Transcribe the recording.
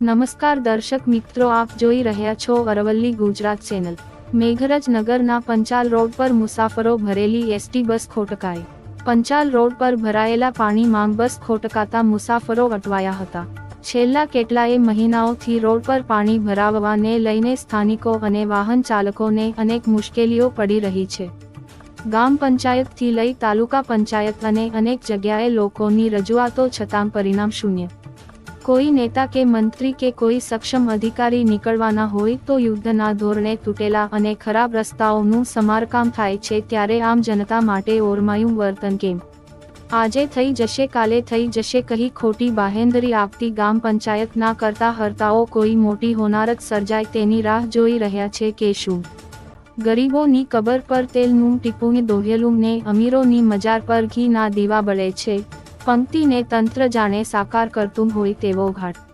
નમસ્કાર દર્શક મિત્રો, આપ જોઈ રહ્યા છો અરવલ્લી ગુજરાત ચેનલ. મેઘરજ નગરના પંચાલ રોડ પર મુસાફરો ભરેલી એસટી બસ ખોટકાઈ. પંચાલ રોડ પર ભરાયેલા પાણીમાં બસ ખોટકાતા મુસાફરો અટવાયા હતા. છેલ્લા કેટલાય મહિનાઓથી રોડ પર પાણી ભરાવવાને લઈને સ્થાનિકો અને વાહન ચાલકોને અનેક મુશ્કેલીઓ પડી રહી છે. ગામ પંચાયતથી લઈ તાલુકા પંચાયત અને અનેક જગ્યાએ લોકોની રજૂઆતો છતાં પરિણામ શૂન્ય. કોઈ નેતા કે મંત્રી કે કોઈ સક્ષમ અધિકારી નીકળવાના હોય તો યુદ્ધના ધોરણે તૂટેલા અને ખરાબ રસ્તાઓનું સમારકામ થાય છે ત્યારે આમ જનતા માટે ઓરમાયું વર્તન કેમ? આજે થઈ જશે, કાલે થઈ જશે, કહી ખોટી બાહેંધરી આપતી ગામ પંચાયતના કરતા હર્તાઓ કોઈ મોટી હોનારત સર્જાય તેની રાહ જોઈ રહ્યા છે કે શું? ગરીબોની કબર પર તેલનું ટીપું દોહેલું ને અમીરોની મજાર પર ઘીના દીવા બળે છે. પંક્તિને તંત્ર જાણે સાકાર કરતું હોય તેવો ઘાટ.